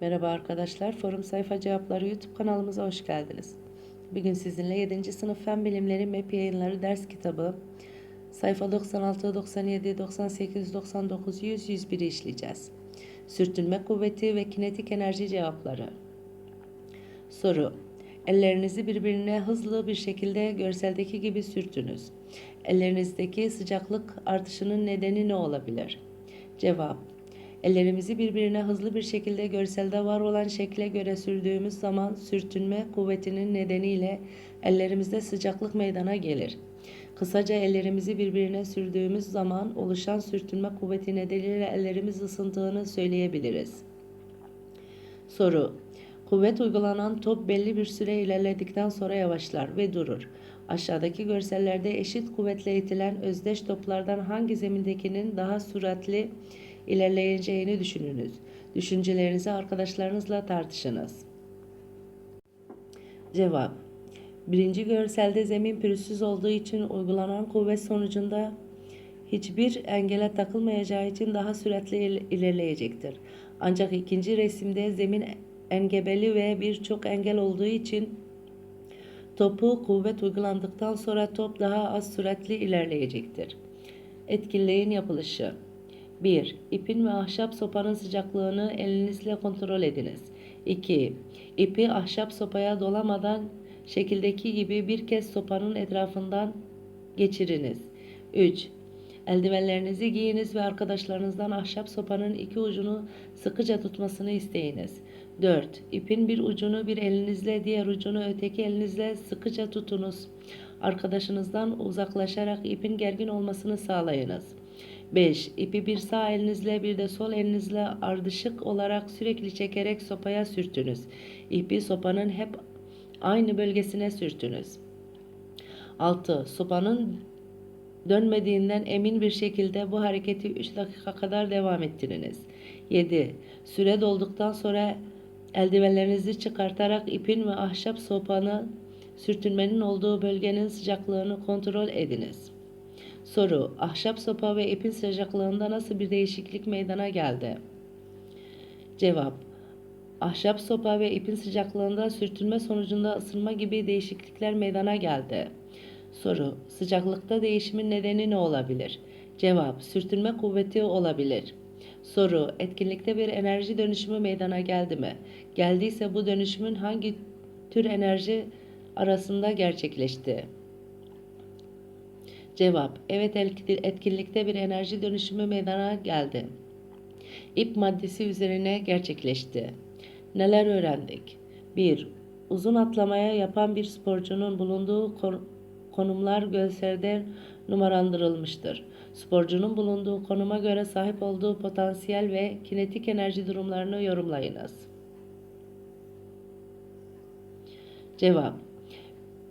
Merhaba arkadaşlar, Forum Sayfa Cevapları YouTube kanalımıza hoş geldiniz. Bugün sizinle 7. sınıf Fen Bilimleri MEP yayınları ders kitabı sayfa 96, 97, 98, 99, 100, 101'i işleyeceğiz. Sürtünme kuvveti ve kinetik enerji cevapları. Soru. Ellerinizi birbirine hızlı bir şekilde görseldeki gibi sürtünüz. Ellerinizdeki sıcaklık artışının nedeni ne olabilir? Cevap. Ellerimizi birbirine hızlı bir şekilde görselde var olan şekle göre sürdüğümüz zaman sürtünme kuvvetinin nedeniyle ellerimizde sıcaklık meydana gelir. Kısaca ellerimizi birbirine sürdüğümüz zaman oluşan sürtünme kuvveti nedeniyle ellerimiz ısındığını söyleyebiliriz. Soru. Kuvvet uygulanan top belli bir süre ilerledikten sonra yavaşlar ve durur. Aşağıdaki görsellerde eşit kuvvetle itilen özdeş toplardan hangi zemindekinin daha süratli ilerleyeceğini düşününüz. Düşüncelerinizi arkadaşlarınızla tartışınız. Cevap Birinci görselde zemin pürüzsüz olduğu için uygulanan kuvvet sonucunda hiçbir engele takılmayacağı için daha süratli il- ilerleyecektir. Ancak ikinci resimde zemin engebeli ve birçok engel olduğu için topu kuvvet uygulandıktan sonra top daha az süratli ilerleyecektir. Etkinliğin yapılışı 1. İpin ve ahşap sopanın sıcaklığını elinizle kontrol ediniz. 2. İpi ahşap sopaya dolamadan şekildeki gibi bir kez sopanın etrafından geçiriniz. 3. Eldivenlerinizi giyiniz ve arkadaşlarınızdan ahşap sopanın iki ucunu sıkıca tutmasını isteyiniz. 4. İpin bir ucunu bir elinizle diğer ucunu öteki elinizle sıkıca tutunuz. Arkadaşınızdan uzaklaşarak ipin gergin olmasını sağlayınız. 5. İpi bir sağ elinizle bir de sol elinizle ardışık olarak sürekli çekerek sopaya sürtünüz. İpi sopanın hep aynı bölgesine sürtünüz. 6. Sopanın dönmediğinden emin bir şekilde bu hareketi 3 dakika kadar devam ettiriniz. 7. Süre dolduktan sonra eldivenlerinizi çıkartarak ipin ve ahşap sopanı sürtünmenin olduğu bölgenin sıcaklığını kontrol ediniz. Soru: Ahşap sopa ve ipin sıcaklığında nasıl bir değişiklik meydana geldi? Cevap: Ahşap sopa ve ipin sıcaklığında sürtünme sonucunda ısınma gibi değişiklikler meydana geldi. Soru: Sıcaklıkta değişimin nedeni ne olabilir? Cevap: Sürtünme kuvveti olabilir. Soru: Etkinlikte bir enerji dönüşümü meydana geldi mi? Geldiyse bu dönüşümün hangi tür enerji arasında gerçekleşti? Cevap: Evet etkinlikte bir enerji dönüşümü meydana geldi. İp maddesi üzerine gerçekleşti. Neler öğrendik? 1. Uzun atlamaya yapan bir sporcunun bulunduğu konumlar görselde numaralandırılmıştır. Sporcunun bulunduğu konuma göre sahip olduğu potansiyel ve kinetik enerji durumlarını yorumlayınız. Cevap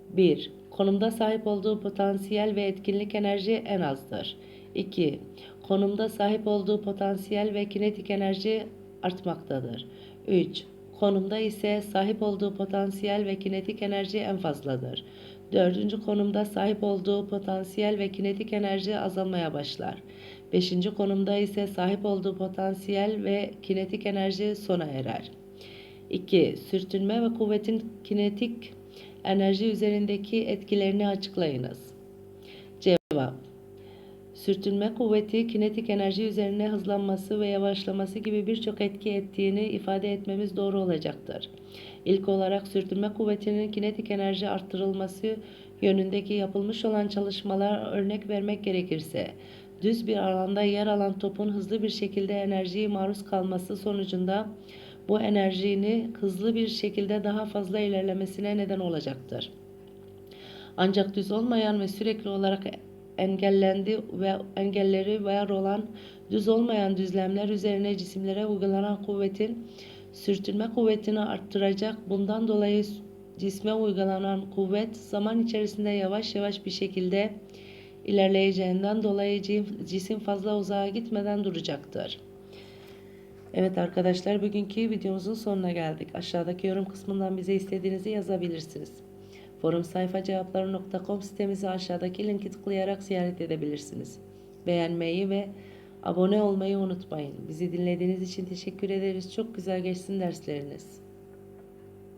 1. Konumda sahip olduğu potansiyel ve etkinlik enerji en azdır. 2. Konumda sahip olduğu potansiyel ve kinetik enerji artmaktadır. 3. Konumda ise sahip olduğu potansiyel ve kinetik enerji en fazladır. Dördüncü konumda sahip olduğu potansiyel ve kinetik enerji azalmaya başlar. Beşinci konumda ise sahip olduğu potansiyel ve kinetik enerji sona erer. 2. Sürtünme ve kuvvetin kinetik enerji üzerindeki etkilerini açıklayınız. Cevap Sürtünme kuvveti kinetik enerji üzerine hızlanması ve yavaşlaması gibi birçok etki ettiğini ifade etmemiz doğru olacaktır. İlk olarak sürtünme kuvvetinin kinetik enerji arttırılması yönündeki yapılmış olan çalışmalar örnek vermek gerekirse, düz bir alanda yer alan topun hızlı bir şekilde enerjiye maruz kalması sonucunda bu enerjini hızlı bir şekilde daha fazla ilerlemesine neden olacaktır. Ancak düz olmayan ve sürekli olarak engellendi ve engelleri var olan düz olmayan düzlemler üzerine cisimlere uygulanan kuvvetin sürtünme kuvvetini arttıracak. Bundan dolayı cisme uygulanan kuvvet zaman içerisinde yavaş yavaş bir şekilde ilerleyeceğinden dolayı cisim fazla uzağa gitmeden duracaktır. Evet arkadaşlar bugünkü videomuzun sonuna geldik. Aşağıdaki yorum kısmından bize istediğinizi yazabilirsiniz. Forum sayfa cevapları.com sitemizi aşağıdaki linki tıklayarak ziyaret edebilirsiniz. Beğenmeyi ve Abone olmayı unutmayın. Bizi dinlediğiniz için teşekkür ederiz. Çok güzel geçsin dersleriniz.